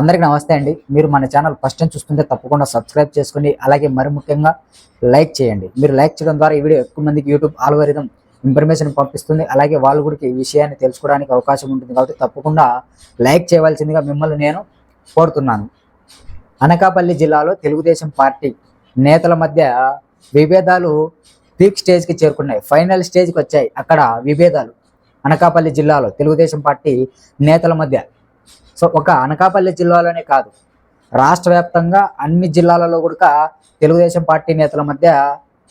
అందరికీ నమస్తే అండి. మీరు మన ఛానల్ ఫస్ట్ టైం చూస్తుంటే తప్పకుండా సబ్స్క్రైబ్ చేసుకోండి అలాగే మరి ముఖ్యంగా లైక్ చేయండి. మీరు లైక్ చేయడం ద్వారా ఈ వీడియో ఎక్కువ మందికి యూట్యూబ్ ఆల్గోరిథం ఇన్ఫర్మేషన్ పంపిస్తుంది. అలాగే వాళ్ళు కూడా ఈ విషయాన్ని తెలుసుకోవడానికి అవకాశం ఉంటుంది కాబట్టి తప్పకుండా లైక్ చేయవలసిందిగా మిమ్మల్ని నేను కోరుతున్నాను. అనకాపల్లి జిల్లాలో తెలుగుదేశం పార్టీ నేతల మధ్య విభేదాలు పీక్ స్టేజ్కి చేరుకున్నాయి. ఫైనల్ స్టేజ్కి వచ్చాయి అక్కడ విభేదాలు. అనకాపల్లి జిల్లాలో తెలుగుదేశం పార్టీ నేతల మధ్య సో ఒక అనకాపల్లి జిల్లాలోనే కాదు రాష్ట్ర వ్యాప్తంగా అన్ని జిల్లాలలో కూడా తెలుగుదేశం పార్టీ నేతల మధ్య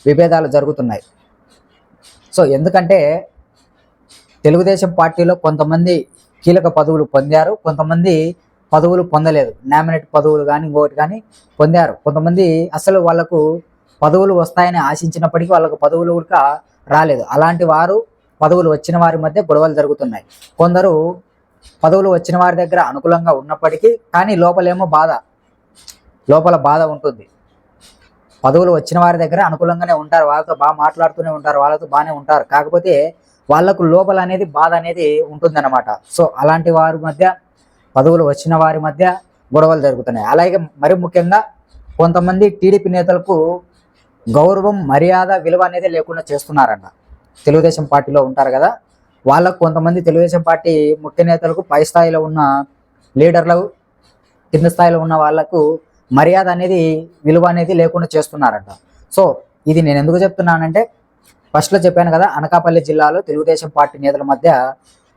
విభేదాలు జరుగుతున్నాయి. సో ఎందుకంటే తెలుగుదేశం పార్టీలో కొంతమంది కీలక పదవులు పొందారు కొంతమంది పదవులు పొందలేదు. నామినేట్ పదవులు కానీ ఇంకొకటి కానీ పొందారు. కొంతమంది అసలు వాళ్ళకు పదవులు వస్తాయని ఆశించినప్పటికీ వాళ్ళకు పదవులు కూడా రాలేదు. అలాంటి వారు పదవులు వచ్చిన వారి మధ్య గొడవలు జరుగుతున్నాయి. కొందరు పదవులు వచ్చిన వారి దగ్గర అనుకూలంగా ఉన్నప్పటికీ కానీ లోపలేమో బాధ. లోపల బాధ ఉంటుంది. పదవులు వచ్చిన వారి దగ్గర అనుకూలంగానే ఉంటారు. వాళ్ళతో బాగా మాట్లాడుతూనే ఉంటారు. వాళ్ళతో బాగానే ఉంటారు. కాకపోతే వాళ్ళకు లోపల అనేది బాధ అనేది ఉంటుందన్నమాట. సో అలాంటి వారి మధ్య పదవులు వచ్చిన వారి మధ్య గొడవలు జరుగుతున్నాయి. అలాగే మరి ముఖ్యంగా కొంతమంది టీడీపీ నేతలకు గౌరవం మర్యాద విలువ అనేది లేకుండా చేస్తున్నారంట. తెలుగుదేశం పార్టీలో ఉంటారు కదా. వాళ్ళకు కొంతమంది తెలుగుదేశం పార్టీ ముఖ్య నేతలకు పై స్థాయిలో ఉన్న లీడర్లు కింద స్థాయిలో ఉన్న వాళ్ళకు మర్యాద అనేది విలువ అనేది లేకుండా చేస్తున్నారంట. సో ఇది నేను ఎందుకు చెప్తున్నానంటే ఫస్ట్లో చెప్పాను కదా అనకాపల్లి జిల్లాలో తెలుగుదేశం పార్టీ నేతల మధ్య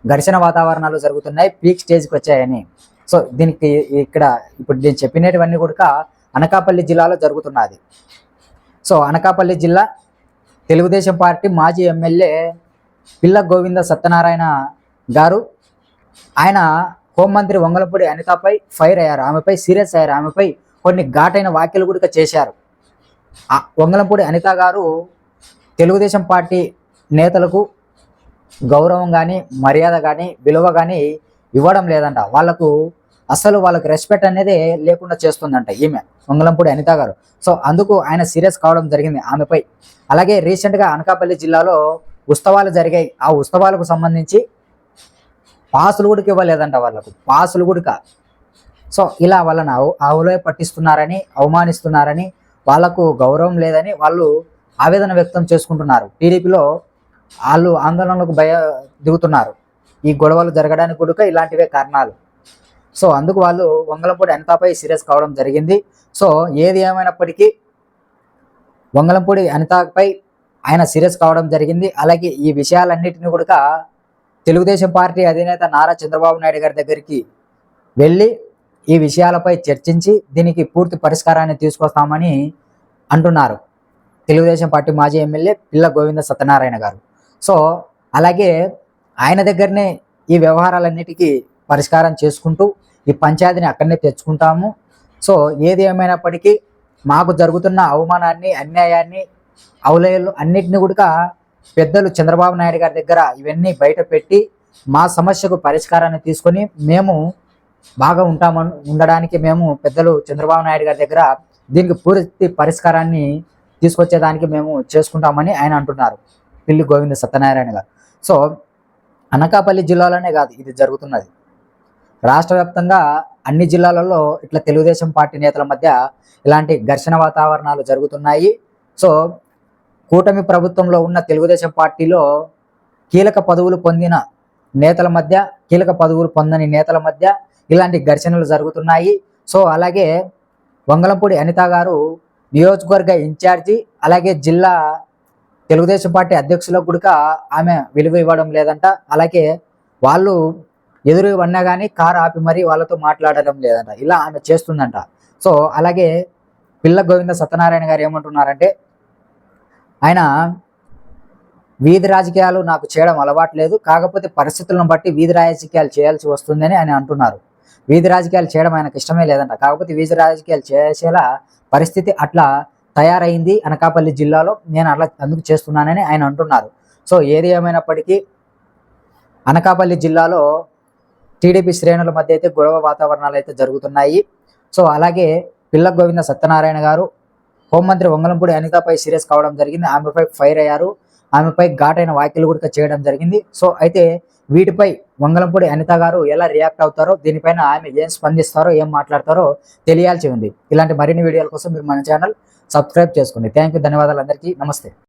ఘర్షణ వాతావరణాలు జరుగుతున్నాయి పీక్ స్టేజ్కి వచ్చాయని. సో దీనికి ఇక్కడ ఇప్పుడు నేను చెప్పినటువన్నీ కూడా అనకాపల్లి జిల్లాలో జరుగుతున్నది. సో అనకాపల్లి జిల్లా తెలుగుదేశం పార్టీ మాజీ ఎమ్మెల్యే పిల్ల గోవింద సత్యనారాయణ గారు. ఆయన హోంమంత్రి వంగలపూడి అనితపై ఫైర్ అయ్యారు. ఆమెపై సీరియస్ అయ్యారు. ఆమెపై కొన్ని ఘాటైన వ్యాఖ్యలు కూడా చేశారు. వంగలంపూడి అనిత గారు తెలుగుదేశం పార్టీ నేతలకు గౌరవం కానీ మర్యాద కానీ విలువ కానీ ఇవ్వడం లేదంట. వాళ్ళకు అసలు వాళ్ళకి రెస్పెక్ట్ అనేది లేకుండా చేస్తుందంట ఈమె వంగలంపూడి అనిత గారు. సో అందుకు ఆయన సీరియస్ కావడం జరిగింది ఆమెపై. అలాగే రీసెంట్గా అనకాపల్లి జిల్లాలో ఉత్సవాలు జరిగాయి. ఆ ఉత్సవాలకు సంబంధించి పాసులు కూడా ఇవ్వలేదంట వాళ్ళకు. పాసులు కూడా సో ఇలా వాళ్ళని అవ పట్టిస్తున్నారని అవమానిస్తున్నారని వాళ్ళకు గౌరవం లేదని వాళ్ళు ఆవేదన వ్యక్తం చేసుకుంటున్నారు. టీడీపీలో వాళ్ళు ఆందోళనలకు భయ దిగుతున్నారు. ఈ గొడవలు జరగడానికి కూడా ఇలాంటివే కారణాలు. సో అందుకు వాళ్ళు వంగలంపూడి అనితాపై సీరియస్ కావడం జరిగింది. సో ఏది ఏమైనప్పటికీ వంగలంపూడి అనితాపై ఆయన సీరియస్ కావడం జరిగింది. అలాగే ఈ విషయాలన్నిటిని కూడా తెలుగుదేశం పార్టీ అధినేత నారా చంద్రబాబు నాయుడు గారి దగ్గరికి వెళ్ళి ఈ విషయాలపై చర్చించి దీనికి పూర్తి పరిష్కారాన్ని తీసుకొస్తామని అంటున్నారు. తెలుగుదేశం పార్టీ మాజీ ఎమ్మెల్యే పిల్ల గోవింద సత్యనారాయణ గారు. సో అలాగే ఆయన దగ్గరనే ఈ వ్యవహారాలన్నిటికీ పరిష్కారం చేసుకుంటూ ఈ పంచాయతీని అక్కడనే తెచ్చుకుంటాము. సో ఏది ఏమైనప్పటికీ మాకు జరుగుతున్న అవమానాన్ని అన్యాయాన్ని అవలయలు అన్నిటిని కూడా పెద్దలు చంద్రబాబు నాయుడు గారి దగ్గర ఇవన్నీ బయట పెట్టి మా సమస్యకు పరిష్కారాన్ని తీసుకొని మేము బాగా ఉంటామని ఉండడానికి మేము పెద్దలు చంద్రబాబు నాయుడు గారి దగ్గర దీనికి పూర్తి పరిష్కారాన్ని తీసుకొచ్చేదానికి మేము చేసుకుంటామని ఆయన అంటున్నారు. పిల్లి గోవింద సత్యనారాయణ గారు. సో అనకాపల్లి జిల్లాలోనే కాదు ఇది జరుగుతున్నది. రాష్ట్ర వ్యాప్తంగా అన్ని జిల్లాలలో ఇట్లా తెలుగుదేశం పార్టీ నేతల మధ్య ఇలాంటి ఘర్షణ వాతావరణాలు జరుగుతున్నాయి. సో కూటమి ప్రభుత్వంలో ఉన్న తెలుగుదేశం పార్టీలో కీలక పదవులు పొందిన నేతల మధ్య కీలక పదవులు పొందని నేతల మధ్య ఇలాంటి ఘర్షణలు జరుగుతున్నాయి. సో అలాగే వంగలంపూడి అనిత గారు నియోజకవర్గ ఇన్ఛార్జి అలాగే జిల్లా తెలుగుదేశం పార్టీ అధ్యక్షులకు కూడా ఆమె విలువ ఇవ్వడం లేదంట. అలాగే వాళ్ళు ఎదురు ఉన్నా కానీ కారు ఆపి మరీ వాళ్ళతో మాట్లాడడం లేదంట. ఇలా ఆమె చేస్తుందంట. సో అలాగే పిల్ల గోవింద సత్యనారాయణ గారు ఏమంటున్నారంటే ఆయన వీధి రాజకీయాలు నాకు చేయడం అలవాటు లేదు కాకపోతే పరిస్థితులను బట్టి వీధి రాజకీయాలు చేయాల్సి వస్తుందని ఆయన అంటున్నారు. వీధి రాజకీయాలు చేయడం ఆయనకు ఇష్టమే లేదంట. కాకపోతే వీధి రాజకీయాలు చేసేలా పరిస్థితి అట్లా తయారైంది అనకాపల్లి జిల్లాలో. నేను అట్లా అందుకు చేస్తున్నానని ఆయన అంటున్నారు. సో ఏది ఏమైనప్పటికీ అనకాపల్లి జిల్లాలో టీడీపీ శ్రేణుల మధ్య అయితే గొడవ వాతావరణాలు అయితే జరుగుతున్నాయి. సో అలాగే పిల్ల గోవింద సత్యనారాయణ గారు హోంమంత్రి వంగలంపూడి అనితపై సీరియస్ కావడం జరిగింది. ఆమెపై ఫైర్ అయ్యారు. ఆమెపై ఘాటైన వ్యాఖ్యలు కూడా చేయడం జరిగింది. సో అయితే వీటిపై వంగలంపూడి అనిత గారు ఎలా రియాక్ట్ అవుతారో దీనిపైన ఆమె ఏం స్పందిస్తారో ఏం మాట్లాడతారో తెలియాల్సి ఉంది. ఇలాంటి మరిన్ని వీడియోల కోసం మీరు మన ఛానల్ సబ్స్క్రైబ్ చేసుకోండి. థ్యాంక్ యూ ధన్యవాదాలు అందరికీ. నమస్తే.